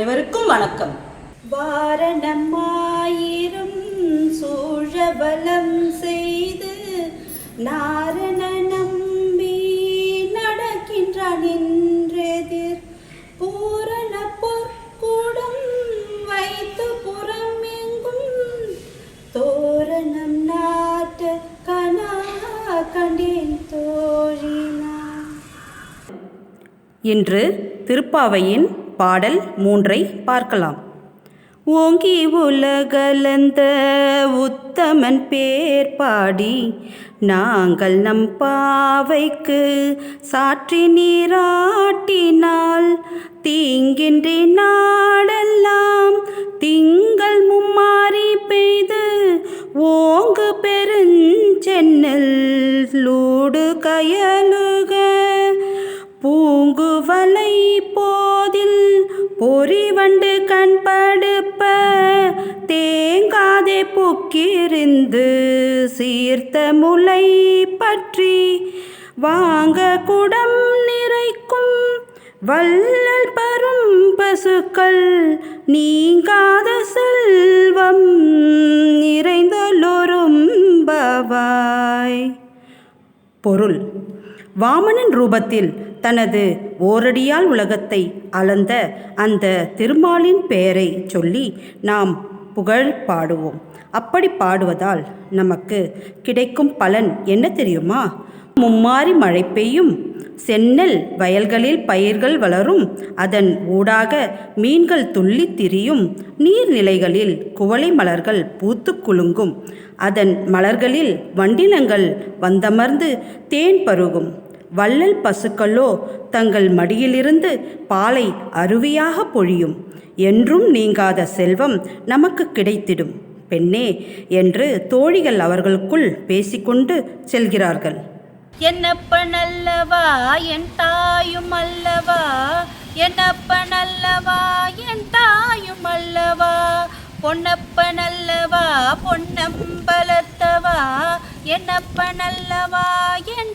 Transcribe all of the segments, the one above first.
அனைவருக்கும் வணக்கம். வாரணமாயிரம் சூழவலம் செய்து நாரண நம்பி நடக்கின்றான் என்றெதிர். பூரண பொற்கூடம் வைத்து புறம் எங்கும் தோரணம் நாட்ட கனா கண்டேன் தோழினான் இன்று திருப்பாவையின் பாடல் மூன்றை பார்க்கலாம். ஓங்கி உலகலந்த உத்தமன் பேர் பாடி நாங்கள் நம் பாவைக்கு சாற்றி நீராட்டினால் தீங்கின்றி நாடெல்லாம் திங்கள் மும்மாறி பெய்து ஓங்கு பெருஞ்சென்னல் லூடு கயலுக பூங்குவலை போ பொறிவண்டு கண்படுப்ப தேங்காதே புக்கிருந்து சீர்த்த முளை பற்றி வாங்க குடம் நிறைக்கும் வள்ளல் பரும் பசுக்கள் நீங்காத செல்வம் நிறைந்தலொரும் பவாய் பொருள். வாமனன் ரூபத்தில் தனது ஓரடியால் உலகத்தை அளந்த அந்த திருமாலின் பெயரை சொல்லி நாம் புகழ் பாடுவோம். அப்படி பாடுவதால் நமக்கு கிடைக்கும் பலன் என்ன தெரியுமா? மும்மாரி மழை பெய்யும் செந்நெல் வயல்களில் பயிர்கள் வளரும் அதன் ஊடாக மீன்கள் துள்ளி திரியும் நீர்நிலைகளில் குவளை மலர்கள் பூத்து குலுங்கும் அதன் மலர்களில் வண்டினங்கள் வந்தமர்ந்து தேன் பருகும். வள்ளல் பசுக்களோ தங்கள் மடியிலிருந்து பாலை அருவியாக பொழியும். என்றும் நீங்காத செல்வம் நமக்கு கிடைத்திடும். பெண்ணே என்று தோழிகள் அவர்களுக்குள் பேசிக்கொண்டு செல்கிறார்கள். என்னப்பன் அல்லவா என் தாயும் அல்லவா? என்னப்பன் அல்லவா என் தாயும் அல்லவா? பொன்னப்பன் அல்லவா பொன்னம்பலத்தவா? என்னப்பன் அல்லவா என்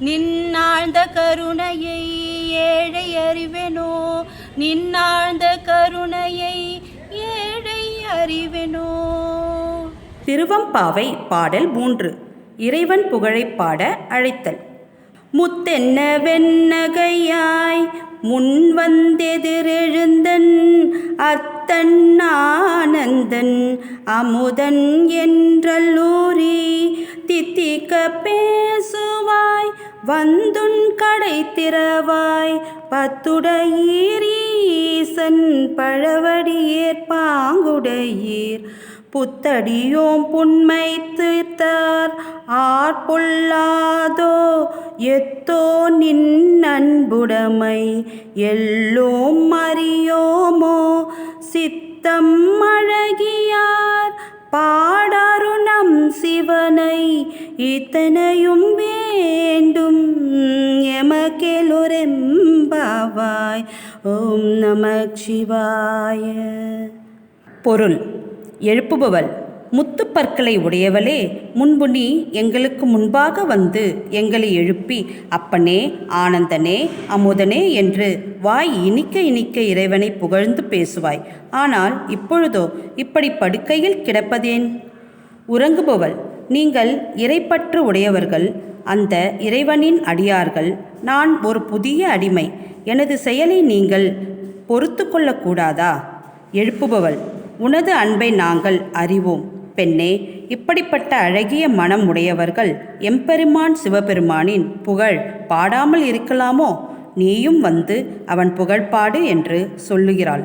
நின்னாழ்ந்த கருணையை ஏழை அறிவெனோ? நின்னாழ்ந்த கருணையை ஏழை அறிவெனோ? திருவம்பாவை பாடல் மூன்று. இறைவன் புகழை பாட அழைத்தல். முத்தென்ன வெண்ணகையாய் முன் வந்தெதிரெழுந்தன். அத்தன் ஆனந்தன் அமுதன் என்றல்லூரி. தித்திக்க பேசு வந்துன் கடை திறவாய் பத்துடையீரீசன் பழவடியேற் பாங்குடையீர். புத்தடியோம் புண்மை தீர்த்தார் ஆர்பொல்லாதோ எத்தோ நின் அன்புடைமை எல்லோம் அறியோமோ சித்தம் அழகியார் பா சிவனை இத்தனையும் வேண்டும். எமக்கெலுரெம்பாவாய். ஓம் நம சிவாய பொருள். எழுப்புபவள். முத்துப்பற்களை உடையவளே முன்பு நீ எங்களுக்கு முன்பாக வந்து எங்களை எழுப்பி அப்பனே ஆனந்தனே அமுதனே என்று வாய் இனிக்க இனிக்க இறைவனை புகழ்ந்து பேசுவாய். ஆனால் இப்பொழுதோ இப்படி படுக்கையில் கிடப்பதேன்? உறங்குபவள். நீங்கள் இறைப்பற்று உடையவர்கள் அந்த இறைவனின் அடியார்கள் நான் ஒரு புதிய அடிமை எனது செயலை நீங்கள் பொறுத்து கொள்ளக்கூடாதா? எழுப்புபவள் உனது அன்பை நாங்கள் அறிவோம். பெண்ணே இப்படிப்பட்ட அழகிய மனம் உடையவர்கள் எம்பெருமான் சிவபெருமானின் புகழ் பாடாமல் இருக்கலாமோ? நீயும் வந்து அவன் புகழ்பாடு என்று சொல்லுகிறாள்.